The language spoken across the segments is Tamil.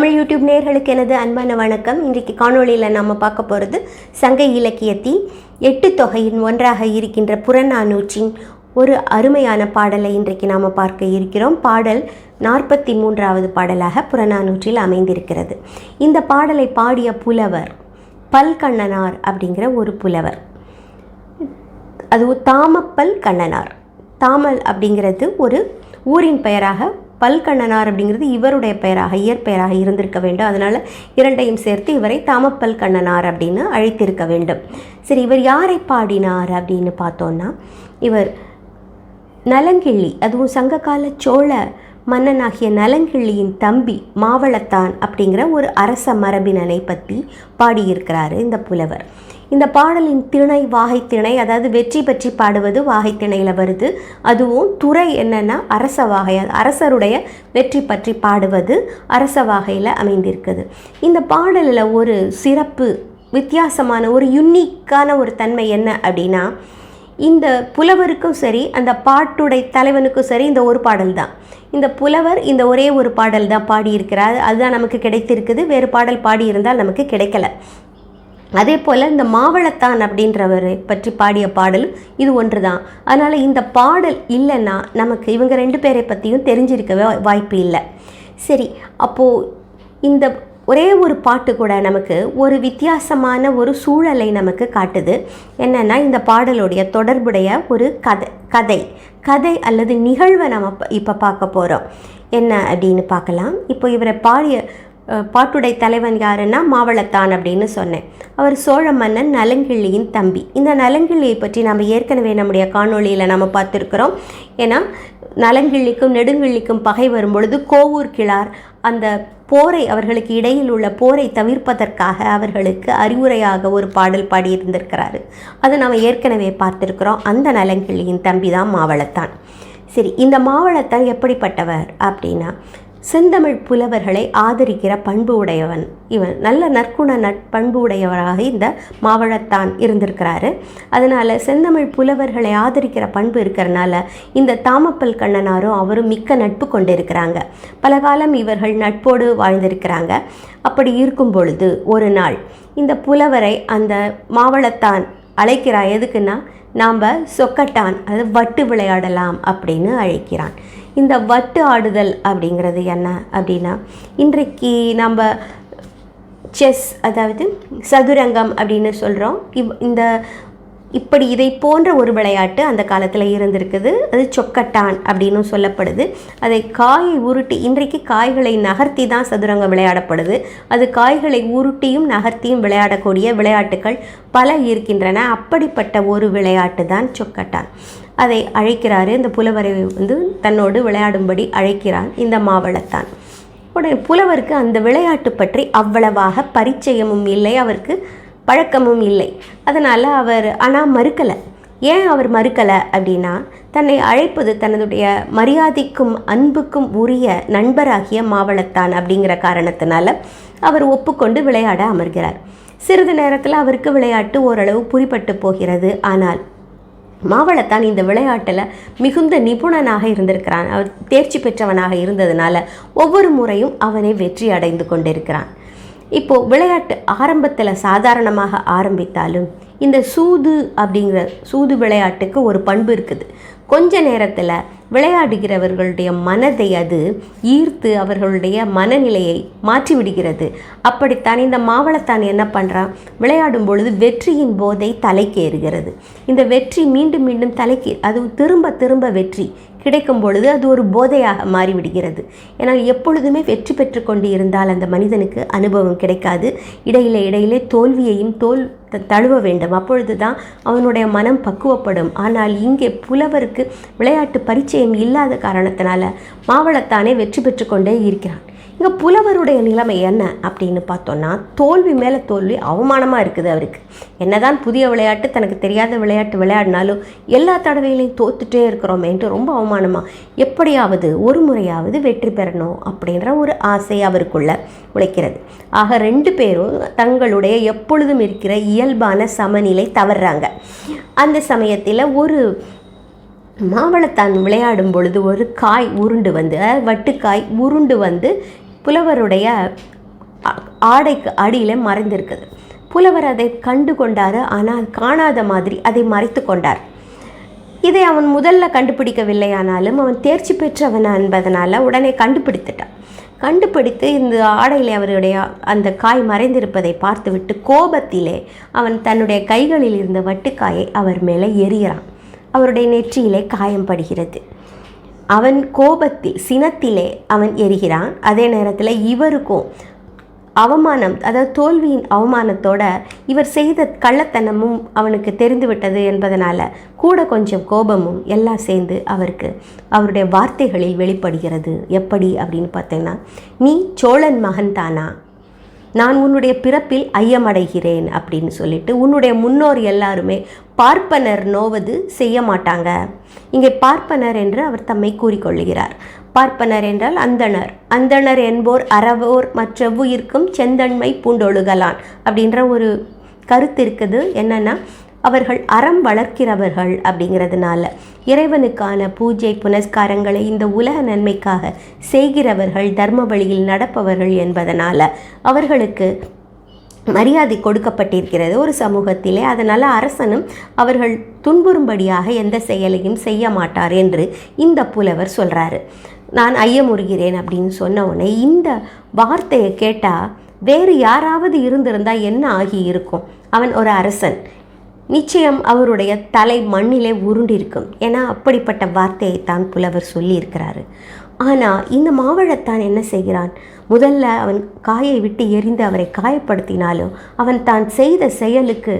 தமிழ் யூடியூப் நேர்களுக்கு எனது அன்பான வணக்கம். இன்றைக்கு காணொளியில் நாம் பார்க்க போகிறது சங்க இலக்கியத்தின் எட்டு தொகையின் ஒன்றாக இருக்கின்ற புறநானூற்றின் ஒரு அருமையான பாடலை இன்றைக்கு நாம் பார்க்க இருக்கிறோம். பாடல் நாற்பத்தி மூன்றாவது பாடலாக புறநானூற்றில் அமைந்திருக்கிறது. இந்த பாடலை பாடிய புலவர் பல்கண்ணனார் அப்படிங்கிற ஒரு புலவர். அது தாமப்பல் கண்ணனார். தாமல் அப்படிங்கிறது ஒரு ஊரின் பெயராக பல்கண்ணனார் அப்படிங்கிறது இவருடைய பெயராக இயற்பெயராக இருந்திருக்க வேண்டும். அதனால் இரண்டையும் சேர்த்து இவரை தாமப்பல் கண்ணனார் அப்படின்னு அழைத்திருக்க வேண்டும். சரி இவர் யாரை பாடினார் அப்படின்னு பார்த்தோன்னா இவர் நலங்கிள்ளி அதுவும் சங்ககால சோழ மன்னனாகிய நலங்கிள்ளியின் தம்பி மாவளத்தான் அப்படிங்கிற ஒரு அரச மரபினனை பற்றி பாடியிருக்கிறாரு இந்த புலவர். இந்த பாடலின் திணை வாகை திணை அதாவது வெற்றி பற்றி பாடுவது வாகை திணையில் வருது. அதுவும் துறை என்னன்னா அரச வாகை அரசருடைய வெற்றி பற்றி பாடுவது அரச வாகையில் அமைந்திருக்குது. இந்த பாடலில் ஒரு சிறப்பு வித்தியாசமான ஒரு யுனிக்கான ஒரு தன்மை என்ன அப்படின்னா இந்த புலவருக்கும் சரி அந்த பாட்டுடை தலைவனுக்கும் சரி இந்த ஒரு பாடல் தான். இந்த புலவர் இந்த ஒரே ஒரு பாடல் தான் பாடியிருக்கிறார். அதுதான் நமக்கு கிடைத்திருக்குது. வேறு பாடல் பாடியிருந்தால் நமக்கு கிடைக்கல. அதே போல் இந்த மாவளத்தான் அப்படின்றவரை பற்றி பாடிய பாடல் இது ஒன்று தான் அதனால் இந்த பாடல் இல்லைன்னா நமக்கு இவங்க ரெண்டு பேரை பற்றியும் தெரிஞ்சிருக்கவே வாய்ப்பு இல்லை. சரி அப்போது இந்த ஒரே ஒரு பாட்டு கூட நமக்கு ஒரு வித்தியாசமான ஒரு சூழலை நமக்கு காட்டுது. என்னென்னா இந்த பாடலுடைய தொடர்புடைய ஒரு கதை கதை கதை அல்லது நிகழ்வை நம்ம இப்போ பார்க்க போகிறோம் என்ன அப்படின்னு பார்க்கலாம். இப்போ இவரை பாடிய பாட்டுடை தலைவன் யாருன்னா மாவளத்தான் அப்படின்னு சொன்னேன். அவர் சோழ மன்னன் நலங்கிள்ளியின் தம்பி. இந்த நலங்கிள்ளியை பற்றி நம்ம ஏற்கனவே நம்முடைய காணொளியில் நம்ம பார்த்துருக்குறோம். ஏன்னா நலங்கிள்ளிக்கும் நெடுங்கிள்ளிக்கும் பகை வரும்பொழுது கோவூர் கிழார் அந்த போரை அவர்களுக்கு இடையில் உள்ள போரை தவிர்ப்பதற்காக அவர்களுக்கு அறிவுரையாக ஒரு பாடல் பாடியிருந்திருக்கிறாரு. அதை நம்ம ஏற்கனவே பார்த்துருக்குறோம். அந்த நலங்கிள்ளியின் தம்பி தான் மாவளத்தான். சரி இந்த மாவளத்தான் எப்படிப்பட்டவர் அப்படின்னா செந்தமிழ் புலவர்களை ஆதரிக்கிற பண்பு உடையவன் இவன். நல்ல நற்குண நட்பண்பு உடையவராக இந்த மாவழத்தான் இருந்திருக்கிறாரு. அதனால் செந்தமிழ் புலவர்களை ஆதரிக்கிற பண்பு இருக்கிறனால இந்த தாமப்பல் கண்ணனாரும் அவரும் மிக்க நட்பு கொண்டிருக்கிறாங்க. பல காலம் இவர்கள் நட்போடு வாழ்ந்திருக்கிறாங்க. அப்படி இருக்கும் பொழுது ஒரு நாள் இந்த புலவரை அந்த மாவழத்தான் அழைக்கிறா எதுக்குன்னா நாம் சொக்கட்டான் அது வட்டு விளையாடலாம் அப்படின்னு அழைக்கிறான். இந்த வட்டு ஆடுதல் அப்படிங்கிறது என்ன அப்படின்னா இன்றைக்கு நம்ம செஸ் அதாவது சதுரங்கம் அப்படின்னு சொல்கிறோம் இவ் இந்த இப்படி இதை போன்ற ஒரு விளையாட்டு அந்த காலத்தில் இருந்திருக்குது. அது சொக்கட்டான் அப்படின்னு சொல்லப்படுது. அதை காயை உருட்டி இன்றைக்கு காய்களை நகர்த்தி தான் சதுரங்கம் விளையாடப்படுது. அது காய்களை உருட்டியும் நகர்த்தியும் விளையாடக்கூடிய விளையாட்டுகள் பல இருக்கின்றன. அப்படிப்பட்ட ஒரு விளையாட்டு தான் சொக்கட்டான். அதை அழைக்கிறாரு. இந்த புலவரை வந்து தன்னோடு விளையாடும்படி அழைக்கிறான். இந்த மாவளத்தான். உடனே புலவருக்கு அந்த விளையாட்டு பற்றி அவ்வளவாக பரிச்சயமும் இல்லை. அவருக்கு பழக்கமும் இல்லை. அதனால் அவர் ஆனால் மறுக்கலை. ஏன் அவர் மறுக்கலை அப்படின்னா தன்னை அழைப்பது தன்னுடைய மரியாதைக்கும் அன்புக்கும் உரிய நண்பராகிய மாவளத்தான் அப்படிங்கிற காரணத்தினால அவர் ஒப்புக்கொண்டு விளையாட அமர்கிறார். சிறிது நேரத்தில் அவருக்கு விளையாட்டு ஓரளவு புரிப்பட்டு போகிறது. ஆனால் மாவளத்தான் இந்த விளையாட்டில் மிகுந்த நிபுணனாக இருந்திருக்கிறான். அவர் தேர்ச்சி பெற்றவனாக இருந்ததுனால ஒவ்வொரு முறையும் அவனை வெற்றி அடைந்து கொண்டிருக்கிறான். இப்போது விளையாட்டு ஆரம்பத்தில் சாதாரணமாக ஆரம்பித்தாலும் இந்த சூது அப்படிங்கிற சூது விளையாட்டுக்கு ஒரு பண்பு இருக்குது. கொஞ்ச நேரத்தில் விளையாடுகிறவர்களுடைய மனதை அது ஈர்த்து அவர்களுடைய மனநிலையை மாற்றிவிடுகிறது அப்படித்தான் இந்த மாவளத்தான் என்ன பண்ணுறான் விளையாடும் பொழுது வெற்றியின் போதை தலைக்கேறுகிறது. இந்த வெற்றி மீண்டும் மீண்டும் தலைக்கு அது திரும்ப திரும்ப வெற்றி. கிடைக்கும் பொழுது அது ஒரு போதையாக மாறிவிடுகிறது. ஏன்னால் எப்பொழுதுமே வெற்றி பெற்று கொண்டு இருந்தால் அந்த மனிதனுக்கு அனுபவம் கிடைக்காது. இடையிலே இடையிலே தோல்வியையும் தோல் தழுவ வேண்டும். அப்பொழுது தான் அவனுடைய மனம் பக்குவப்படும். ஆனால் இங்கே புலவருக்கு விளையாட்டு பரிச்சயம் இல்லாத காரணத்தினால மாவளத்தானே வெற்றி பெற்று கொண்டே இருக்கிறான். இங்கே புலவருடைய நிலைமை என்ன அப்படின்னு பார்த்தோன்னா தோல்வி மேலே தோல்வி அவமானமாக இருக்குது அவருக்கு. என்னதான் புதிய விளையாட்டு தனக்கு தெரியாத விளையாட்டு விளையாடினாலும் எல்லா தடவைகளையும் தோத்துட்டே இருக்கிறோமேன்ட்டு ரொம்ப அவமானமாக எப்படியாவது ஒரு முறையாவது வெற்றி பெறணும் அப்படின்ற ஒரு ஆசை அவருக்குள்ள உழைக்கிறது. ஆக ரெண்டு பேரும் தங்களுடைய எப்பொழுதும் இருக்கிற இயல்பான சமநிலை தவறுறாங்க அந்த சமயத்தில் ஒரு மாவளத்தான் விளையாடும் பொழுது ஒரு காய் உருண்டு வந்து வட்டுக்காய் உருண்டு வந்து புலவருடைய ஆடைக்கு அடியில் மறைந்திருக்குது. புலவர் அதை கண்டு கொண்டார் ஆனால் காணாத மாதிரி அதை மறைத்து கொண்டார். இதை அவன் முதல்ல கண்டுபிடிக்கவில்லையானாலும் அவன் தேர்ச்சி பெற்றவன் என்பதனால் உடனே கண்டுபிடித்துட்டான். கண்டுபிடித்து இந்த ஆடையில் அவருடைய அந்த காய் மறைந்திருப்பதை பார்த்துவிட்டு கோபத்திலே அவன் தன்னுடைய கைகளில் இருந்த வட்டுக்காயை அவர் மேலே எறிகிறான். அவருடைய நெற்றியிலே காயம் படுகிறது அவன் கோபத்தில் சினத்திலே அவன் எரிகிறான். அதே நேரத்தில் இவருக்கும் அவமானம் அதாவது தோல்வியின் அவமானத்தோட இவர் செய்த கள்ளத்தனமும் அவனுக்கு தெரிந்துவிட்டது என்பதனால் கூட கொஞ்சம் கோபமும் எல்லாம் சேர்ந்து அவருக்கு அவருடைய வார்த்தைகளில் வெளிப்படுகிறது. எப்படி அப்படின்னு பார்த்தீங்கன்னா நீ சோழன் மகன் தானா நான் உன்னுடைய பிறப்பில் ஐயமடைகிறேன் அப்படின்னு சொல்லிட்டு உன்னுடைய முன்னோர் எல்லாருமே பார்ப்பனர் நோவது செய்ய மாட்டாங்க. இங்கே பார்ப்பனர் என்று அவர் தம்மை கூறிக்கொள்கிறார் பார்ப்பனர் என்றால் அந்தணர். அந்தணர் என்போர் அறவோர் மற்றவுயிர்க்கும் செந்தன்மை பூண்டொழுகலான் அப்படின்ற ஒரு கருத்து இருக்குது. என்னன்னா அவர்கள் அறம் வளர்க்கிறவர்கள் அப்படிங்கிறதுனால இறைவனுக்கான பூஜை புனஸ்காரங்களை இந்த உலக நன்மைக்காக செய்கிறவர்கள் தர்ம வழியில் நடப்பவர்கள் என்பதனால் அவர்களுக்கு மரியாதை கொடுக்கப்பட்டிருக்கிறது ஒரு சமூகத்திலே. அதனால் அரசனும் அவர்கள் துன்புறும்படியாக எந்த செயலையும் செய்ய மாட்டார் என்று இந்த புலவர் சொல்கிறாரு நான் ஐயமுறுகிறேன் அப்படின்னு சொன்ன உடனே இந்த வார்த்தையை கேட்டால் வேறு யாராவது இருந்திருந்தால் என்ன ஆகி இருக்கும் அவன் ஒரு அரசன். நிச்சயம் அவருடைய தலை மண்ணிலே உருண்டிருக்கும். ஏன்னா அப்படிப்பட்ட வார்த்தையை தான் புலவர் சொல்லியிருக்கிறாரு. ஆனால் இந்த மாவழத்தான் என்ன செய்கிறான்? முதல்ல அவன் காயை விட்டு எரிந்து அவரை காயப்படுத்தினாலும் அவன் தான் செய்த செயலுக்கு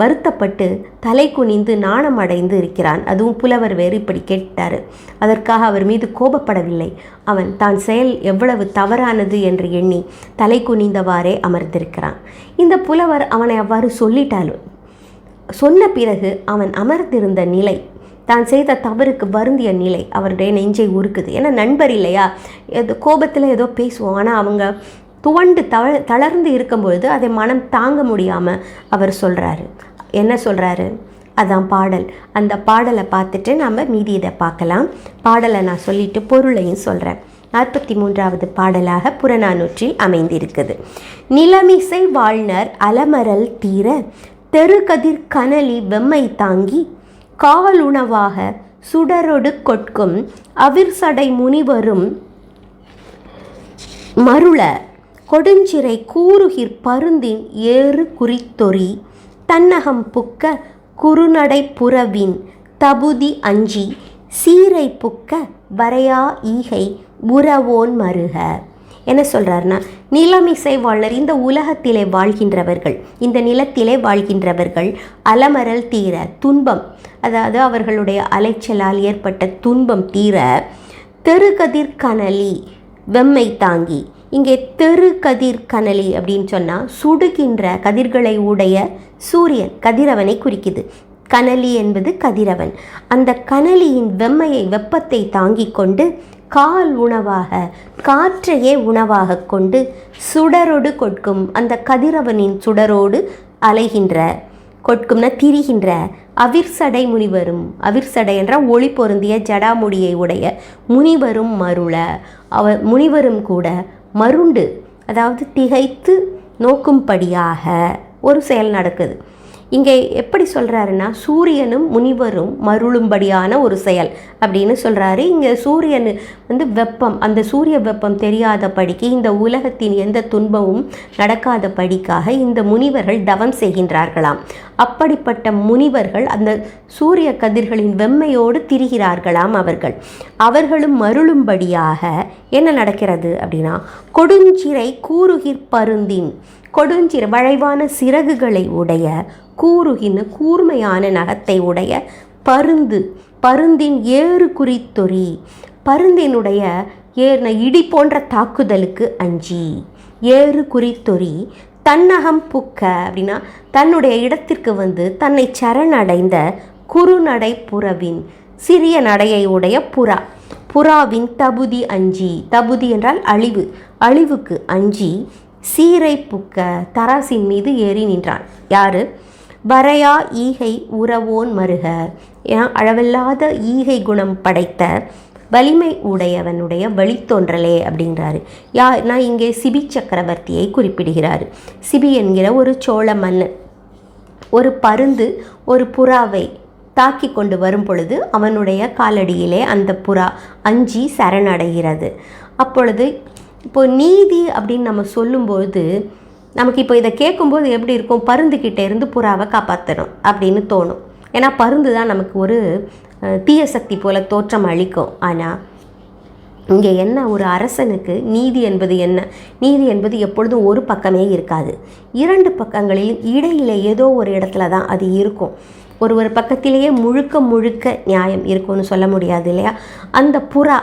வருத்தப்பட்டு தலை குனிந்து நாணம் அடைந்து இருக்கிறான். அதுவும் புலவர் வேறு இப்படி கேட்டார். அதற்காக அவர் மீது கோபப்படவில்லை. அவன் தான் செயல் எவ்வளவு தவறானது என்று எண்ணி தலை குனிந்தவாறே அமர்ந்திருக்கிறான். இந்த புலவர் அவனை அவ்வாறு சொல்லிட்டாலும் சொன்ன பிறகு அவன் அமர்ந்திருந்த நிலை தான் செய்த தவறுக்கு வருந்திய நிலை அவருடைய நெஞ்சை உருக்குது. ஏன்னா நண்பர் இல்லையா? ஏதோ கோபத்தில் ஏதோ பேசுவோம். ஆனால் அவங்க துவண்டு தள தளர்ந்து இருக்கும்பொழுது அதை மனம் தாங்க முடியாமல் அவர் சொல்கிறாரு என்ன சொல்கிறாரு அதான் பாடல். அந்த பாடலை பார்த்துட்டு நம்ம மீதி இதை பார்க்கலாம். பாடலை நான் சொல்லிட்டு பொருளையும் சொல்கிறேன் நாற்பத்தி மூன்றாவது பாடலாக புறநானூற்றில் அமைந்திருக்குது. நிலமிசை வாழ்னர் அலமரல் தீர தெருகதிர் கனலி வெம்மை தாங்கி காலுணவாக சுடரொடு கொட்கும் அவிர்சடை முனிவரும் மருள கொடுஞ்சிறை கூறுகிற் பருந்தின் ஏறு குறித்தொறி தன்னகம் புக்க குறுநடை புறவின் தபுதி அஞ்சி சீரை புக்க வரையா ஈகை உறவோன் மருக. என்ன சொல்கிறாருன்னா நிலமிசை வாழ்னர் இந்த உலகத்திலே வாழ்கின்றவர்கள் இந்த நிலத்திலே வாழ்கின்றவர்கள் அலமரல் தீர துன்பம் அதாவது அவர்களுடைய அலைச்சலால் ஏற்பட்ட துன்பம் தீர தெருகதிர் கனலி வெம்மை தாங்கி. இங்கே தெரு கதிர் கனலி அப்படின்னு சொன்னால் சுடுகின்ற கதிர்களை உடைய சூரியன் கதிரவனை குறிக்குது. கனலி என்பது கதிரவன். அந்த கனலியின் வெம்மையை வெப்பத்தை தாங்கிக் கொண்டு கால் உணவாக காற்றையே உணவாக கொண்டு சுடரோடு கொட்கும் அந்த கதிரவனின் சுடரோடு அலைகின்ற கொட்கும்னா திரிகின்ற அவிர்சடை முனிவரும். அவிர்சடை என்ற ஒளி பொருந்திய ஜடாமுடியை உடைய முனிவரும் மருள. அவர் முனிவரும் கூட மருண்டு அதாவது திகைத்து நோக்கும்படியாக ஒரு செயல் நடக்குது. இங்கே எப்படி சொல்கிறாருன்னா சூரியனும் முனிவரும் மருளும்படியான ஒரு செயல் அப்படின்னு சொல்கிறாரு இங்கே சூரியன் வந்து வெப்பம் அந்த சூரிய வெப்பம் தெரியாத படிக்கு இந்த உலகத்தின் எந்த துன்பமும் நடக்காத படிக்காக இந்த முனிவர்கள் தவம் செய்கின்றார்களாம். அப்படிப்பட்ட முனிவர்கள் அந்த சூரிய கதிர்களின் வெம்மையோடு திரிகிறார்களாம் அவர்கள். அவர்களும் மருளும்படியாக என்ன நடக்கிறது அப்படின்னா கொடுஞ்சிறை கூறுகிற் பருந்தின் கொடுஞ்சிற வளைவான சிறகுகளை உடைய கூறுகின கூர்மையான நகத்தை உடைய பருந்து பருந்தின் ஏறு குறித்தொறி பருந்தினுடைய ஏர்ன இடி போன்ற தாக்குதலுக்கு அஞ்சி. ஏறு குறித்தொறி தன்னகம் புக்க அப்படின்னா தன்னுடைய இடத்திற்கு வந்து தன்னை சரணடைந்த குறுநடை புறவின் சிறிய நடையை உடைய புறா புறாவின் தபுதி அஞ்சி. தபுதி என்றால் அழிவு. அழிவுக்கு அஞ்சி. சீரை புக்க தராசின் மீது ஏறி நின்றான். யாரு? வரையா ஈகை உறவோன் மருக. அளவில்லாத ஈகை குணம் படைத்த வலிமை உடையவனுடைய வழித்தோன்றலே அப்படின்றாரு யா நான் இங்கே சிபி சக்கரவர்த்தியை குறிப்பிடுகிறார். சிபி என்கிற ஒரு சோழ மன்னன். ஒரு பருந்து ஒரு புறாவை தாக்கி கொண்டு வரும் பொழுது அவனுடைய காலடியிலே அந்த புறா அஞ்சி சரணடைகிறது. அப்பொழுது இப்போ நீதி அப்படின்னு நம்ம சொல்லும்போது நமக்கு இப்போ இதை கேட்கும்போது எப்படி இருக்கும்? பருந்துக்கிட்டே இருந்து புறாவை காப்பாற்றணும் அப்படின்னு தோணும். ஏன்னா பருந்து தான் நமக்கு ஒரு தீய சக்தி போல தோற்றம் அளிக்கும். ஆனால் இங்கே என்ன? ஒரு அரசனுக்கு நீதி என்பது என்ன? நீதி என்பது எப்பொழுதும் ஒரு பக்கமே இருக்காது. இரண்டு பக்கங்களிலும் இடையில ஏதோ ஒரு இடத்துல தான் அது இருக்கும். ஒரு ஒரு பக்கத்திலேயே முழுக்க முழுக்க நியாயம் இருக்கும்னு சொல்ல முடியாது இல்லையா? அந்த புறா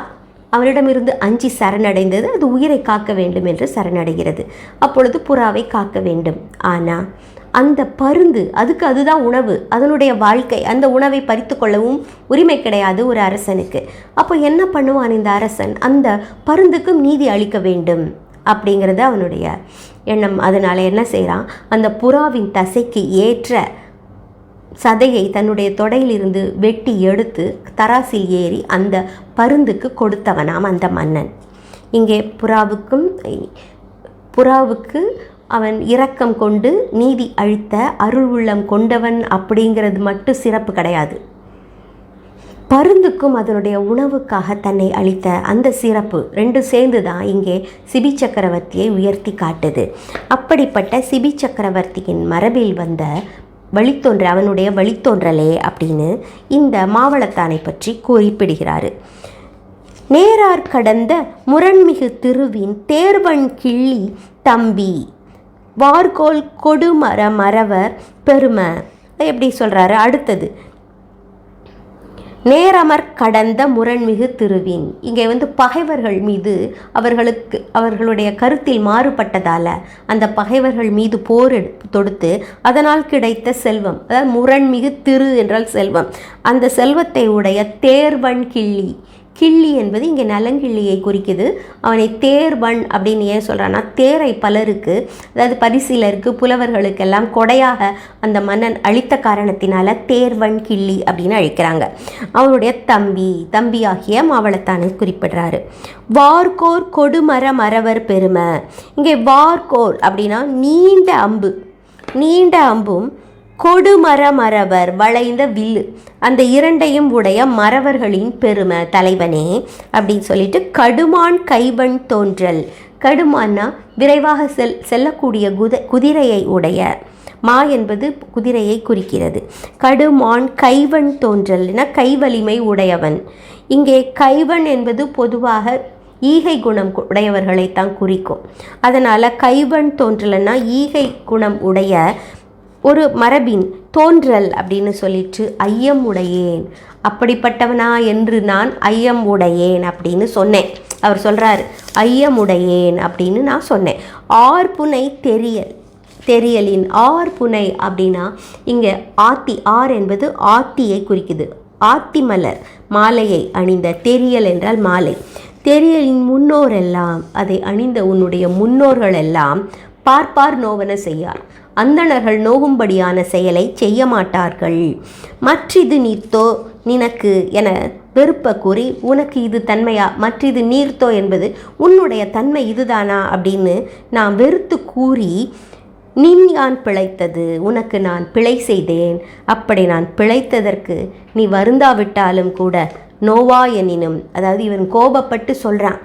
அவரிடமிருந்து அஞ்சி சரணடைந்தது. அது உயிரை காக்க வேண்டும் என்று சரணடைகிறது. அப்பொழுது புறாவை காக்க வேண்டும். ஆனால் அந்த பருந்து அதுக்கு அதுதான் உணவு. அதனுடைய வாழ்க்கை அந்த உணவை பறித்து கொள்ளவும் உரிமை கிடையாது ஒரு அரசனுக்கு. அப்போ என்ன பண்ணுவான் இந்த அரசன்? அந்த பருந்துக்கும் நீதி அளிக்க வேண்டும் அப்படிங்கிறது அவனுடைய எண்ணம். அதனால் என்ன செய்கிறான் அந்த புறாவின் தசைக்கு ஏற்ற சதையை தன்னுடைய தொடையிலிருந்து வெட்டி எடுத்து தராசில் ஏறி அந்த பருந்துக்கு கொடுத்தவனாம் அந்த மன்னன். இங்கே புறாவுக்கும் புறாவுக்கு அவன் இரக்கம் கொண்டு நீதி அழித்த அருள் உள்ளம் கொண்டவன் அப்படிங்கிறது மட்டும் சிறப்பு கிடையாது. பருந்துக்கும் அதனுடைய உணவுக்காக தன்னை அளித்த அந்த சிறப்பு ரெண்டு சேர்ந்து தான் இங்கே சிபி சக்கரவர்த்தியை உயர்த்தி காட்டுது. அப்படிப்பட்ட சிபி சக்கரவர்த்தியின் மரபில் வந்த வழித்தோன்ற அவனுடைய வழித்தோன்றலே அப்படின்னு இந்த மாவளத்தானை பற்றி குறிப்பிடுகிறாரு. நேரார் கடந்த முரண்மிகு திருவின் தேர்வன் கிள்ளி தம்பி வார்கோல் கொடுமர மறவர் பெருமை எப்படி சொல்கிறாரு அடுத்தது நேரமர் கடந்த முரண்மிகு திருவின். இங்கே வந்து பகைவர்கள் மீது அவர்களுக்கு அவர்களுடைய கருத்தில் மாறுபட்டதால் அந்த பகைவர்கள் மீது போர் தொடுத்து அதனால் கிடைத்த செல்வம் அதாவது முரண்மிகு திரு என்றால் செல்வம். அந்த செல்வத்தை உடைய தேர்வன் கிள்ளி கிள்ளி என்பது இங்கே நலங்கிள்ளியை குறிக்குது. அவனை தேர்வன் அப்படின்னு ஏன் சொல்கிறான்னா தேரை பலருக்கு அதாவது பரிசீலருக்கு புலவர்களுக்கெல்லாம் கொடையாக அந்த மன்னன் அளித்த காரணத்தினால தேர்வன் கிள்ளி அப்படின்னு அழைக்கிறாங்க. அவனுடைய தம்பி தம்பி ஆகிய மாவளத்தானை குறிப்பிடுறாரு. வார்கோர் கொடுமர மறவர் பெருமை. இங்கே வார்கோர் அப்படின்னா நீண்ட அம்பு. நீண்ட அம்பும் கொடுமர மறவர் வளைந்த வில்லு. அந்த இரண்டையும் உடைய மறவர்களின் பெருமை தலைவனே அப்படின்னு சொல்லிட்டு கடுமான் கைவன் தோன்றல். கடுமான்னா விரைவாக செல் செல்லக்கூடிய குத குதிரையை உடைய. மா என்பது குதிரையை குறிக்கிறது. கடுமான் கைவன் தோன்றல்னா கைவலிமை உடையவன். இங்கே கைவன் என்பது பொதுவாக ஈகை குணம் கு- உடையவர்களைத்தான் குறிக்கும். அதனால் கைவன் தோன்றலன்னா ஈகை குணம் உடைய ஒரு மரபின் தோன்றல் அப்படின்னு சொல்லிட்டு ஐயம் உடையேன். அப்படிப்பட்டவனா என்று நான் ஐயம் உடையேன் அப்படின்னு சொன்னேன். அவர் சொல்கிறாரு ஐயம் உடையேன் அப்படின்னு நான் சொன்னேன். ஆர்புனை தெரியல் தெரியலின் ஆர் புனை அப்படின்னா இங்கே ஆத்தி ஆர் என்பது ஆத்தியை குறிக்குது. ஆத்தி மலர் மாலையை அணிந்த தெரியல் என்றால் மாலை. தெரியலின் முன்னோரெல்லாம் அதை அணிந்த உன்னுடைய முன்னோர்கள் எல்லாம் பார்ப்பார் நோவன செய்யார். அந்தணர்கள் நோகும்படியான செயலை செய்ய மாட்டார்கள் மற்றிது நீர்த்தோ? நினக்கு என வெறுப்ப கூறி உனக்கு இது தன்மையா? மற்றிது நீர்த்தோ என்பது உன்னுடைய தன்மை இதுதானா? அப்படின்னு நான் வெறுத்து கூறி நின் யான் பிழைத்தது? உனக்கு நான் பிழை செய்தேன். அப்படி நான் பிழைத்ததற்கு நீ வருந்தாவிட்டாலும் கூட நோவா எனினும் அதாவது இவன் கோபப்பட்டு சொல்கிறான்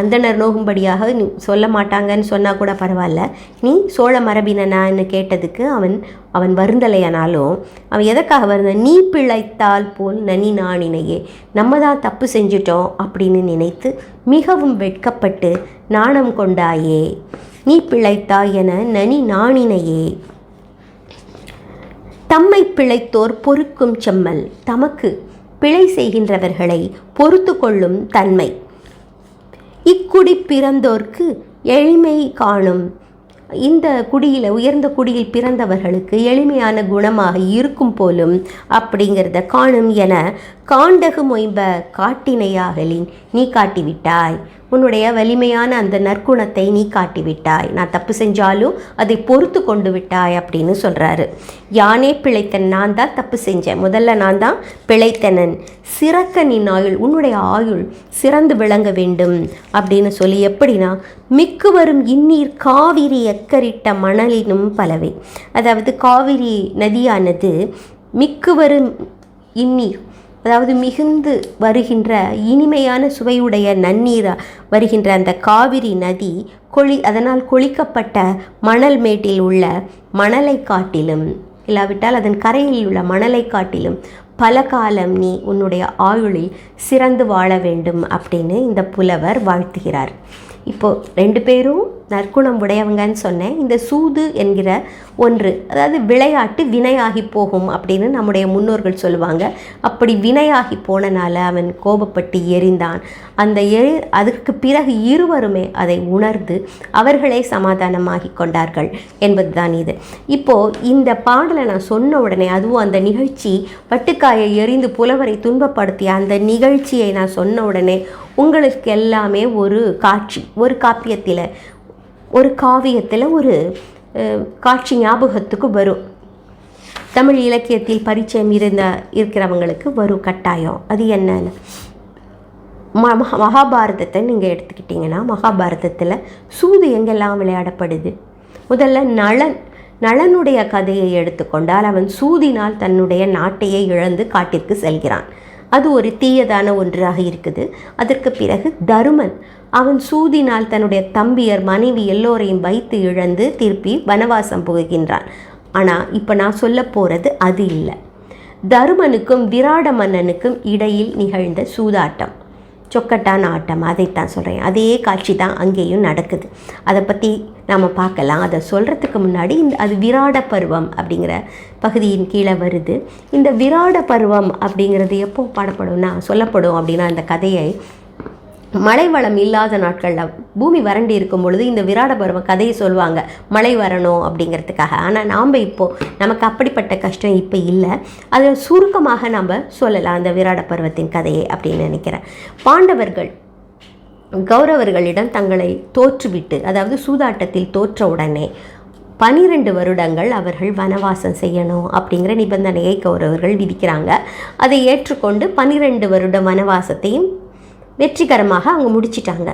அந்தனர் நோகும்படியாக நீ சொல்ல மாட்டாங்கன்னு சொன்னால் கூட பரவாயில்ல. நீ சோழ மரபினனான்னு கேட்டதுக்கு அவன் அவன் வருந்தலையானாலும் அவன் எதற்காக வருந்த? நீ பிழைத்தால் போல் நனி நாணினையே. நம்ம தான் தப்பு செஞ்சிட்டோம் அப்படின்னு நினைத்து மிகவும் வெட்கப்பட்டு நாணம் கொண்டாயே. நீ பிழைத்தாய் என நனி நாணினையே. தம்மை பிழைத்தோர் பொறுக்கும் செம்மல். தமக்கு பிழை செய்கின்றவர்களை பொறுத்து கொள்ளும் தன்மை. இக்குடி பிறந்தோர்க்கு எளிமை காணும். இந்த குடியில் உயர்ந்த குடியில் பிறந்தவர்களுக்கு எளிமையான குணமாக இருக்கும் போலும் அப்படிங்கிறத காணும் என காண்டகு மொய்ப காட்டினையாகலின் நீ காட்டிவிட்டாய். உன்னுடைய வலிமையான அந்த நற்குணத்தை நீ காட்டிவிட்டாய். நான் தப்பு செஞ்சாலும் அதை பொறுத்து கொண்டு விட்டாய் அப்படின்னு சொல்கிறாரு யானே பிழைத்தன் நான் தான் தப்பு செஞ்சேன். முதல்ல நான் தான் பிழைத்தனன். சிறக்க நின் ஆயுள் உன்னுடைய ஆயுள் சிறந்து விளங்க வேண்டும் அப்படின்னு சொல்லி எப்படின்னா மிக்கு வரும் இந்நீர் காவிரி எக்கரிட்ட மணலினும் பலவை. அதாவது காவிரி நதியானது மிக்கு வரும் இந்நீர் அதாவது மிகுந்து வருகின்ற இனிமையான சுவையுடைய நன்னீர் வருகின்ற அந்த காவிரி நதி கொளி அதனால் கொளிக்கப்பட்ட மணல் மேட்டில் உள்ள மணலை காட்டிலும் இல்லாவிட்டால் அதன் கரையில் உள்ள மணலை காட்டிலும் பல காலம் நீ உன்னுடைய ஆயுளில் சிறந்து வாழ வேண்டும் அப்படின்னு இந்த புலவர் வாழ்த்துகிறார். இப்போது ரெண்டு பேரும் நற்குணம் உடையவங்கன்னு சொன்னேன். இந்த சூது என்கிற ஒன்று அதாவது விளையாட்டு வினையாகி போகும் அப்படின்னு நம்முடைய முன்னோர்கள் சொல்லுவாங்க. அப்படி வினையாகி போனனால அவன் கோபப்பட்டு எரிந்தான். அந்த எரி அதற்கு பிறகு இருவருமே அதை உணர்ந்து அவர்களே சமாதானமாகி கொண்டார்கள் என்பதுதான் இது. இப்போது இந்த பாடலை நான் சொன்ன உடனே அதுவும் அந்த நிகழ்ச்சி வட்டுக்காயை எரிந்து புலவரை துன்பப்படுத்திய அந்த நிகழ்ச்சியை நான் சொன்ன உடனே உங்களுக்கு எல்லாமே ஒரு காட்சி ஒரு காப்பியத்தில் ஒரு காவியத்தில் ஒரு காட்சி ஞாபகத்துக்கு வரும். தமிழ் இலக்கியத்தில் பரிச்சயம் இருந்த இருக்கிறவங்களுக்கு வரும் கட்டாயம். அது என்னன்னு? ம மகாபாரதத்தை நீங்கள் எடுத்துக்கிட்டிங்கன்னா மகாபாரதத்தில் சூது எங்கெல்லாம் விளையாடப்படுது? முதல்ல நலன் நலனுடைய கதையை எடுத்துக்கொண்டால் அவன் சூதினால் தன்னுடைய நாட்டையே இழந்து காட்டிற்கு செல்கிறான். அது ஒரு தீயதான ஒன்றாக இருக்குது. அதற்கு பிறகு தருமன் அவன் சூதினால் தன்னுடைய தம்பியர் மனைவி எல்லோரையும் வைத்து இழந்து திருப்பி வனவாசம் புகுகின்றான். ஆனால் இப்போ நான் சொல்ல போகிறது அது இல்லை. தருமனுக்கும் விராட மன்னனுக்கும் இடையில் நிகழ்ந்த சூதாட்டம். சொக்கட்டான ஆட்டம் அதைத்தான் சொல்கிறேன் அதே காட்சி தான் அங்கேயும் நடக்குது. அதை பற்றி நாம் பார்க்கலாம். அதை சொல்கிறதுக்கு முன்னாடி இந்த அது விராட பருவம் அப்படிங்கிற பகுதியின் கீழே வருது. இந்த விராட பருவம் அப்படிங்கிறது எப்போ பாடப்படும்னா சொல்லப்படும் அப்படின்னா அந்த கதையை மழை வளம் இல்லாத நாட்களில் பூமி வறண்டு இருக்கும் பொழுது இந்த விராட பருவ கதையை சொல்லுவாங்க. மழை வரணும் அப்படிங்கிறதுக்காக. ஆனால் நாம் இப்போது நமக்கு அப்படிப்பட்ட கஷ்டம் இப்போ இல்லை. அதை சுருக்கமாக நம்ம சொல்லலாம் அந்த விராட பருவத்தின் கதையை அப்படின்னு நினைக்கிறேன். பாண்டவர்கள் கௌரவர்களிடம் தங்களை தோற்றுவிட்டு அதாவது சூதாட்டத்தில் தோற்ற உடனே பனிரெண்டு வருடங்கள் அவர்கள் வனவாசம் செய்யணும் அப்படிங்கிற நிபந்தனையை கௌரவர்கள் விதிக்கிறாங்க. அதை ஏற்றுக்கொண்டு பனிரெண்டு வருட வனவாசத்தையும் வெற்றிகரமாக அவங்க முடிச்சிட்டாங்க.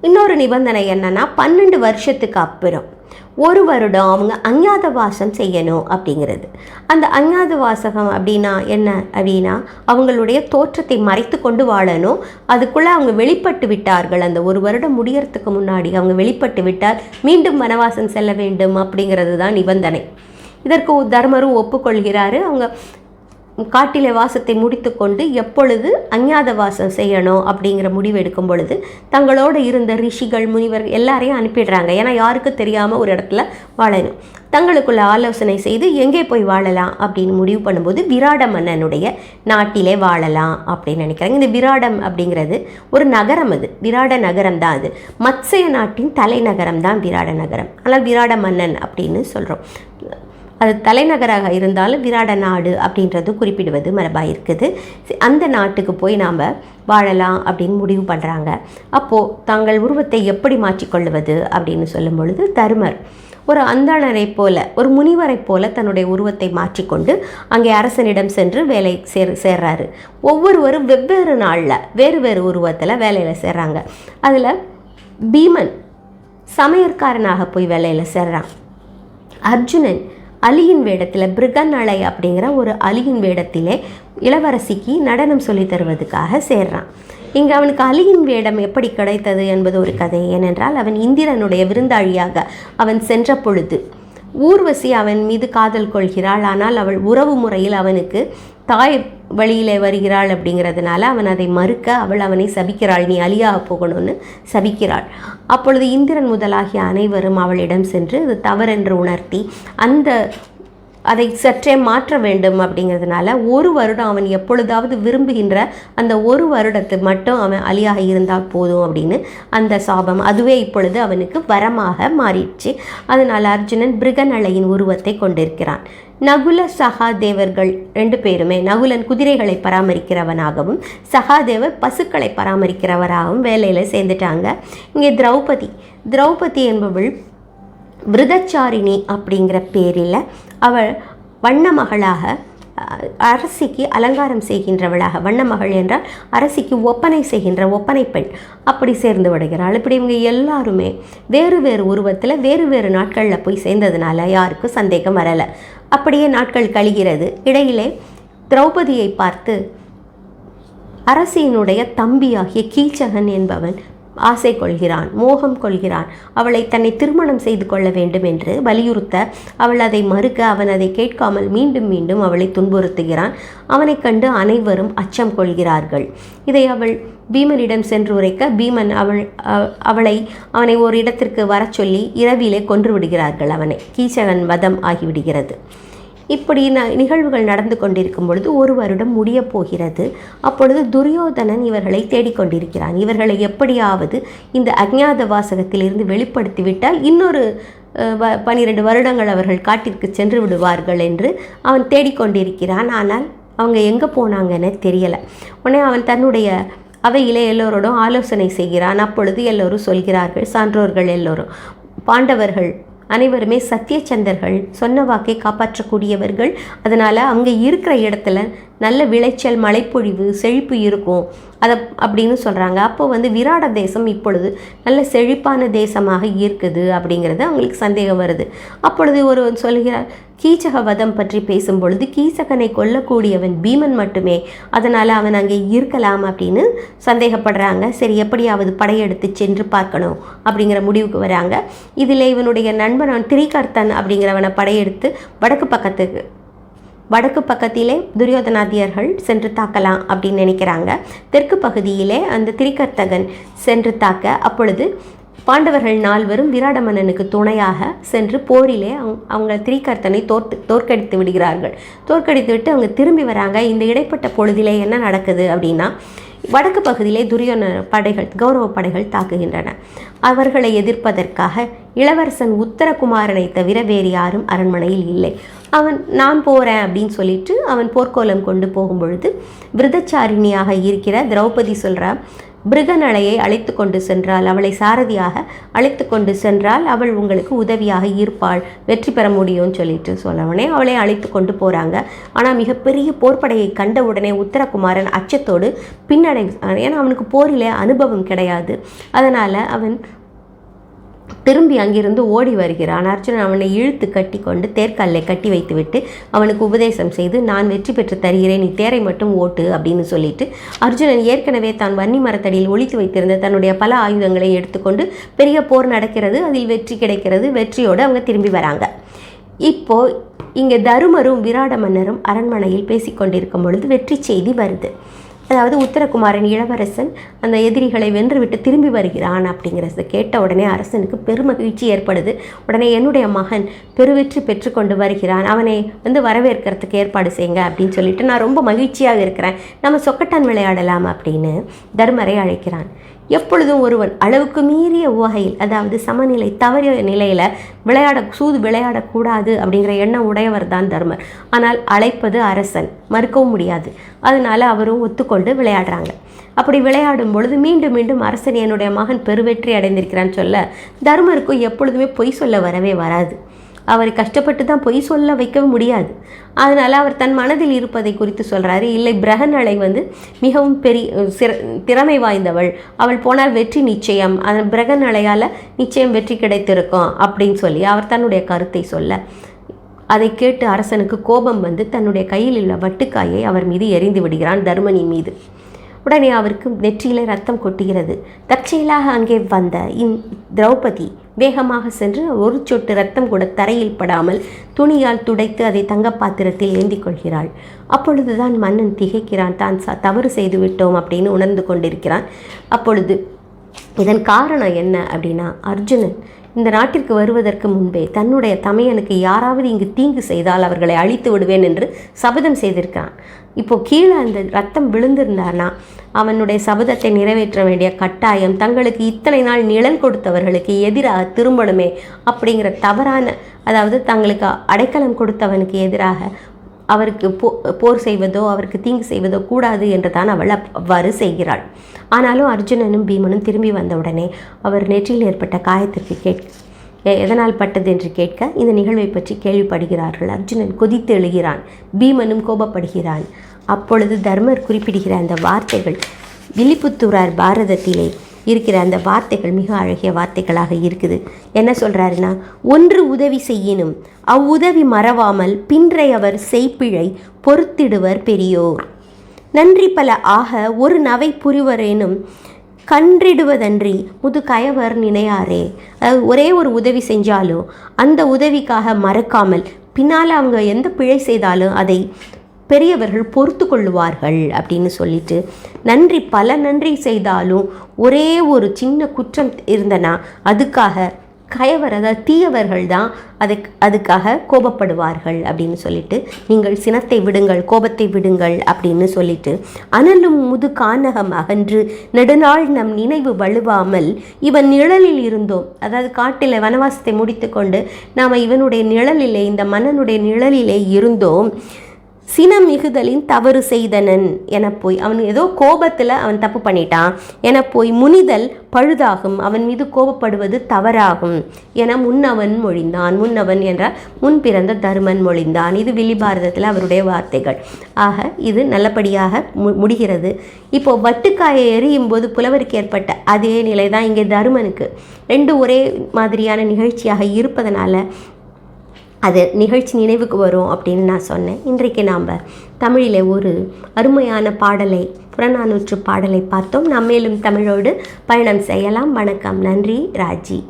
இன்னொரு நிபந்தனை என்னன்னா பன்னெண்டு வருஷத்துக்கு அப்புறம் ஒரு வருடம் அவங்க அஞ்ஞாத வாசம் செய்யணும் அப்படிங்கிறது. அந்த அஞ்ஞாத வாசகம் அப்படின்னா என்ன அப்படின்னா அவங்களுடைய தோற்றத்தை மறைத்து கொண்டு வாழணும். அதுக்குள்ளே அவங்க வெளிப்பட்டு விட்டார்கள். அந்த ஒரு வருடம் முடியறதுக்கு முன்னாடி அவங்க வெளிப்பட்டு விட்டால் மீண்டும் வனவாசம் செல்ல வேண்டும் அப்படிங்கிறது தான் நிபந்தனை. இதற்கு தர்மரும் ஒப்புக்கொள்கிறாரு. அவங்க காட்டிலே வாசத்தை முடித்துக்கொண்டு எப்பொழுது அஞ்ஞாத வாசம் செய்யணும் அப்படிங்கிற முடிவு எடுக்கும் பொழுது தங்களோடு இருந்த ரிஷிகள் முனிவர் எல்லாரையும் அனுப்பிடுறாங்க. ஏன்னா யாருக்கும் தெரியாமல் ஒரு இடத்துல வாழணும். தங்களுக்குள்ள ஆலோசனை செய்து எங்கே போய் வாழலாம் அப்படின்னு முடிவு பண்ணும்போது விராட மன்னனுடைய நாட்டிலே வாழலாம் அப்படின்னு நினைக்கிறாங்க. இந்த விராடம் அப்படிங்கிறது ஒரு நகரம் அது. விராட நகரம் தான் அது. மத்சய நாட்டின் தலைநகரம் தான் விராட நகரம். ஆனால் விராட மன்னன் அப்படின்னு சொல்கிறோம் அது தலைநகராக இருந்தாலும் விராட நாடு அப்படின்றது குறிப்பிடுவது மரபாக இருக்குது. அந்த நாட்டுக்கு போய் நாம் வாழலாம் அப்படின்னு முடிவு பண்ணுறாங்க அப்போது தங்கள் உருவத்தை எப்படி மாற்றிக்கொள்வது அப்படின்னு சொல்லும் பொழுது தருமர் ஒரு அந்தணரை போல ஒரு முனிவரைப் போல தன்னுடைய உருவத்தை மாற்றிக்கொண்டு அங்கே அரசனிடம் சென்று வேலை சேர் சேர்றாரு. ஒவ்வொருவரும் வெவ்வேறு நாளில் வேறு வேறு உருவத்தில் வேலையில் சேர்றாங்க. அதில் பீமன் சமையற்காரனாக போய் வேலையில் சேர்றான். அர்ஜுனன் அலியின் வேடத்தில் பிருகநலை அப்படிங்கிற ஒரு அலியின் வேடத்திலே இளவரசிக்கு நடனம் சொல்லி தருவதற்காக சேர்றான். இங்கே அவனுக்கு அலியின் வேடம் எப்படி கிடைத்தது என்பது ஒரு கதை. ஏனென்றால் அவன் இந்திரனுடைய விருந்தாளியாக அவன் சென்ற பொழுது ஊர்வசி அவன் மீது காதல் கொள்கிறாள். ஆனால் அவள் உறவு முறையில் அவனுக்கு தாய் வழியிலே வருகிறாள் அப்படிங்கிறதுனால அவன் அதை மறுக்க அவள் அவனை சபிக்கிறாள். நீ அழியாக போகணும்னு சபிக்கிறாள். அப்பொழுது இந்திரன் முதலாகிய அனைவரும் அவளிடம் சென்று இது தவறென்று உணர்த்தி அந்த அதை சற்றே மாற்ற வேண்டும் அப்படிங்கிறதுனால ஒரு வருடம் அவன் எப்பொழுதாவது விரும்புகின்ற அந்த ஒரு வருடத்து மட்டும் அவன் அழியாக இருந்தால் போதும் அப்படின்னு அந்த சாபம் அதுவே இப்பொழுது அவனுக்கு வரமாக மாறிடுச்சு. அதனால் அர்ஜுனன் பிருகநலையின் உருவத்தை கொண்டிருக்கிறான். நகுல சகாதேவர்கள் ரெண்டு பேருமே நகுலன் குதிரைகளை பராமரிக்கிறவனாகவும் சகாதேவர் பசுக்களை பராமரிக்கிறவராகவும் வேலையில் சேர்ந்துட்டாங்க. இங்கே திரௌபதி. திரௌபதி என்பவள் விருதச்சாரிணி அப்படிங்கிற பேரில் அவள் வண்ண மகளாக அரசிக்கு அலங்காரம் செய்கின்றவளாக. வண்ணமகள் என்றால் அரசிக்கு ஒப்பனை செய்கின்ற ஒப்பனை பெண். அப்படி சேர்ந்து விடுகிறாள். இப்படி இவங்க எல்லாருமே வேறு வேறு உருவத்தில் வேறு வேறு நாட்களில் போய் சேர்ந்ததுனால யாருக்கும் சந்தேகம் வரலை. அப்படியே நாட்கள் கழிகிறது. இடையிலே திரௌபதியை பார்த்து அரசியினுடைய தம்பியாகிய கீச்சகன் என்பவன் ஆசை கொள்கிறான் மோகம் கொள்கிறான். அவளை தன்னை திருமணம் செய்து கொள்ள வேண்டும் என்று வலியுறுத்த அவள் அதை மறுக்க அவன் அதை கேட்காமல் மீண்டும் மீண்டும் அவளை துன்புறுத்துகிறான். அவனைக் கண்டு அனைவரும் அச்சம் கொள்கிறார்கள். இதை அவள் பீமனிடம் சென்று உரைக்க பீமன் அவள் அவளை அவனை ஒரு இடத்திற்கு வரச் சொல்லி இரவிலே கொன்று விடுகிறார்கள். அவனை கீச்சகன் வதம் ஆகிவிடுகிறது. இப்படி ந நிகழ்வுகள் நடந்து கொண்டிருக்கும் பொழுது ஒரு வருடம் முடியப் போகிறது. அப்பொழுது துரியோதனன் இவர்களை தேடிக்கொண்டிருக்கிறான் இவர்களை எப்படியாவது இந்த அஜ்ஞாத வாசகத்திலிருந்து வெளிப்படுத்திவிட்டால் இன்னொரு வ பனிரெண்டு வருடங்கள் அவர்கள் காட்டிற்கு சென்று விடுவார்கள் என்று அவன் தேடிக்கொண்டிருக்கிறான் ஆனால் அவங்க எங்கே போனாங்கன்னு தெரியலை. உடனே அவன் தன்னுடைய அவையிலே எல்லோரோடும் ஆலோசனை செய்கிறான். அப்பொழுது எல்லோரும் சொல்கிறார்கள் சான்றோர்கள் எல்லோரும் பாண்டவர்கள் அனைவருமே சத்தியச்சந்தர்கள் சொன்ன வாக்கை காப்பாற்றக்கூடியவர்கள். அதனால் அங்கே இருக்கிற இடத்துல நல்ல விளைச்சல் மழைப்பொழிவு செழிப்பு இருக்கும். அதை அப்படின்னு சொல்கிறாங்க அப்போ வந்து விராட தேசம் இப்பொழுது நல்ல செழிப்பான தேசமாக இருக்குது அப்படிங்கிறது அவங்களுக்கு சந்தேகம் வருது. அப்பொழுது ஒருவன் சொல்கிறார் கீச்சக வதம் பற்றி பேசும் பொழுது கீச்சகனை கொல்லக்கூடியவன் பீமன் மட்டுமே. அதனால் அவன் அங்கே இருக்கலாம் அப்படின்னு சந்தேகப்படுறாங்க. சரி எப்படியாவது படையெடுத்து சென்று பார்க்கணும் அப்படிங்கிற முடிவுக்கு வராங்க. இதில் இவனுடைய நண்பனான் திரிகர்த்தன் அப்படிங்கிறவனை படையெடுத்து வடக்கு பக்கத்துக்கு வடக்கு பக்கத்திலே துரியோதனாதியர்கள் சென்று தாக்கலாம் அப்படின்னு நினைக்கிறாங்க. தெற்கு பகுதியிலே அந்த திரிகர்த்தகன் சென்று தாக்க அப்பொழுது பாண்டவர்கள் நால்வரும் விராட மன்னனுக்கு துணையாக சென்று போரிலே அவங்க அவங்க திரிகர்த்தனை தோற்று தோற்கடித்து விடுகிறார்கள். தோற்கடித்து விட்டு அவங்க திரும்பி வராங்க. இந்த இடைப்பட்ட பொழுதிலே என்ன நடக்குது அப்படின்னா வடக்கு பகுதியிலே துரியோன படைகள் கௌரவ படைகள் தாக்குகின்றன. அவர்களை எதிர்ப்பதற்காக இளவரசன் உத்தரகுமாரனை தவிர வேறு யாரும் அரண்மனையில் இல்லை. அவன் நான் போகிறேன் அப்படின்னு சொல்லிட்டு அவன் போர்க்கோலம் கொண்டு போகும்பொழுது விருதச்சாரிணியாக இருக்கிற திரௌபதி சொல்கிறா பிருகநலையை அழைத்து கொண்டு சென்றால் அவளை சாரதியாக அழைத்து கொண்டு சென்றால் அவள் உங்களுக்கு உதவியாக இருப்பாள் வெற்றி பெற முடியும்னு சொல்லிட்டு சொல்லவனே அவளை அழைத்து கொண்டு போகிறாங்க ஆனால் மிகப்பெரிய போர்ப்படையை கண்ட உடனே உத்தரகுமாரன் அச்சத்தோடு பின்னடை ஏன்னா அவனுக்கு போரிலே அனுபவம் கிடையாது. அதனால் அவன் திரும்பி அங்கிருந்து ஓடி வருகிறான். அர்ஜுனன் அவனை இழுத்து கட்டி கொண்டு தேர்க்கல்லை கட்டி வைத்துவிட்டு அவனுக்கு உபதேசம் செய்து நான் வெற்றி பெற்று தருகிறேன் நீ தேரை மட்டும் ஓட்டு அப்படின்னு சொல்லிட்டு அர்ஜுனன் ஏற்கனவே தான் வன்னி மரத்தடியில் ஒளித்து வைத்திருந்த தன்னுடைய பல ஆயுதங்களை எடுத்துக்கொண்டு பெரிய போர் நடக்கிறது அதில் வெற்றி கிடைக்கிறது வெற்றியோடு அவங்க திரும்பி வராங்க. இப்போ இங்கே தருமரும் விராட மன்னரும் அரண்மனையில் பேசிக்கொண்டிருக்கும் பொழுது வெற்றி செய்தி வருது. அதாவது உத்தரகுமாரன் இளவரசன் அந்த எதிரிகளை வென்றுவிட்டு திரும்பி வருகிறான் அப்படிங்கிறத கேட்ட உடனே அரசனுக்கு பெருமகிழ்ச்சி ஏற்படுது. உடனே என்னுடைய மகன் பெருவெற்றி பெற்றுக்கொண்டு வருகிறான். அவனை வந்து வரவேற்கிறதுக்கு ஏற்பாடு செய்யுங்க அப்படின்னு சொல்லிட்டு நான் ரொம்ப மகிழ்ச்சியாக இருக்கிறேன். நம்ம சொக்கட்டான் விளையாடலாம் அப்படின்னு தர்மரை அழைக்கிறான். எப்பொழுதும் ஒருவன் அளவுக்கு மீறிய வகையில் அதாவது சமநிலை தவறிய நிலையில் விளையாட சூது விளையாடக்கூடாது அப்படிங்கிற எண்ணம் உடையவர் தான் தர்மர். ஆனால் அழைப்பது அரசன் மறுக்கவும் முடியாது. அதனால அவரும் ஒத்துக்கொண்டு விளையாடுறாங்க. அப்படி விளையாடும் பொழுது மீண்டும் மீண்டும் அரசன் என்னுடைய மகன் பெருவெற்றி அடைந்திருக்கிறான்னு சொல்ல தர்மருக்கும் எப்பொழுதுமே பொய் சொல்ல வரவே வராது. அவரை கஷ்டப்பட்டு தான் பொய் சொல்ல வைக்க முடியாது. அதனால் அவர் தன் மனதில் இருப்பதை குறித்து சொல்கிறாரு இல்லை பிரகநலை வந்து மிகவும் பெரிய சிற திறமை வாய்ந்தவள். அவள் போனால் வெற்றி நிச்சயம். அதன் பிரகநலையால் நிச்சயம் வெற்றி கிடைத்திருக்கும் அப்படின்னு சொல்லி அவர் தன்னுடைய கருத்தை சொல்ல அதை கேட்டு அரசனுக்கு கோபம் வந்து தன்னுடைய கையில் உள்ள வட்டுக்காயை அவர் மீது எறிந்து விடுகிறான் தருமனின் மீது. உடனே அவருக்கு நெற்றியிலே ரத்தம் கொட்டுகிறது. தற்செயலாக அங்கே வந்த இந் திரௌபதி வேகமாக சென்று ஒரு சொட்டு ரத்தம் கூட தரையில் படாமல் துணியால் துடைத்து அதை தங்க பாத்திரத்தில் ஏந்தி கொள்கிறாள். அப்பொழுதுதான் மன்னன் திகைக்கிறான். தான் ச தவறு செய்து விட்டோம் அப்படின்னு உணர்ந்து கொண்டிருக்கிறான். அப்பொழுது இதன் காரணம் என்ன அப்படின்னா அர்ஜுனன் இந்த நாட்டிற்கு வருவதற்கு முன்பே தன்னுடைய தமையனுக்கு யாராவது இங்கு தீங்கு செய்தால் அவர்களை அழித்து விடுவேன் என்று சபதம் செய்திருக்கான் இப்போ கீழே அந்த ரத்தம் விழுந்திருந்தானா அவனுடைய சபதத்தை நிறைவேற்ற வேண்டிய கட்டாயம் தங்களுக்கு இத்தனை நாள் நிழல் கொடுத்தவர்களுக்கு எதிராக திரும்பணுமே அப்படிங்கிற தவறான அதாவது தங்களுக்கு அடைக்கலம் கொடுத்தவனுக்கு எதிராக அவருக்கு போ போர் செய்வதோ அவருக்கு தீங்கு செய்வதோ கூடாது என்று தான் அவள் அவ்வாறு செய்கிறாள். ஆனாலும் அர்ஜுனனும் பீமனும் திரும்பி வந்தவுடனே அவர் நெற்றியில் ஏற்பட்ட காயத்திற்கு கேட்க எதனால் பட்டது என்று கேட்க இந்த நிகழ்வை பற்றி கேள்விப்படுகிறார்கள். அர்ஜுனன் கொதித்து எழுகிறான். பீமனும் கோபப்படுகிறான். அப்பொழுது தர்மர் குறிப்பிடுகிற அந்த வார்த்தைகள் வில்லிபுத்தூரார் பாரதத்திலே இருக்கிற அந்த வார்த்தைகள் மிக அழகிய வார்த்தைகளாக இருக்குது. என்ன சொல்றாருன்னா ஒன்று உதவி செய்யினும் அவ்வுதவி மறவாமல் பின்றையவர் செய்பிழை பொறுத்திடுவர் பெரியோர். நன்றி பல ஆக ஒரு நவை புரிவரேனும் கன்றிடுவதன்றி முது கயவர் நினையாரே. அதாவது ஒரே ஒரு உதவி செஞ்சாலும் அந்த உதவிக்காக மறக்காமல் பின்னால் அவங்க எந்த பிழை செய்தாலும் அதை பெரியவர்கள் பொறுத்து கொள்ளுவார்கள் அப்படின்னு சொல்லிட்டு நன்றி பல நன்றி செய்தாலும் ஒரே ஒரு சின்ன குற்றம் இருந்தனா அதுக்காக கயவர் அதாவது தீயவர்கள் தான் அதை அதுக்காக கோபப்படுவார்கள் அப்படின்னு சொல்லிட்டு நீங்கள் சினத்தை விடுங்கள் கோபத்தை விடுங்கள் அப்படின்னு சொல்லிட்டு அனலும் முது கானகம் அகன்று நெடுநாள் நம் நினைவு வலுவாமல் இவன் நிழலில் இருந்தோம். அதாவது காட்டில் வனவாசத்தை முடித்துக்கொண்டு நாம் இவனுடைய நிழலிலே இந்த மன்னனுடைய நிழலிலே இருந்தோம். சினம் மிகுதலின் தவறு செய்தனன் என போய் அவன் ஏதோ கோபத்தில் அவன் தப்பு பண்ணிட்டான் என போய் முனிதல் பழுதாகும். அவன் மீது கோபப்படுவது தவறாகும் என முன்னவன் மொழிந்தான். முன்னவன் என்ற முன் பிறந்த தருமன் மொழிந்தான். இது வில்லி பாரதத்தில் அவருடைய வார்த்தைகள். ஆக இது நல்லபடியாக மு முடிகிறது. இப்போ வட்டுக்காயை எரியும் போது புலவருக்கு ஏற்பட்ட அதே நிலை தான் இங்கே தருமனுக்கு. ரெண்டு ஒரே மாதிரியான நிகழ்ச்சியாக இருப்பதனால அது நிகழ்ச்சி நினைவுக்கு வரும் அப்படின்னு நான் சொன்னேன். இன்றைக்கு நாம் தமிழில் ஒரு அருமையான பாடலை புறநானூற்று பாடலை பார்த்தோம். நாம் மேலும் தமிழோடு பயணம் செய்யலாம். வணக்கம். நன்றி ராஜி.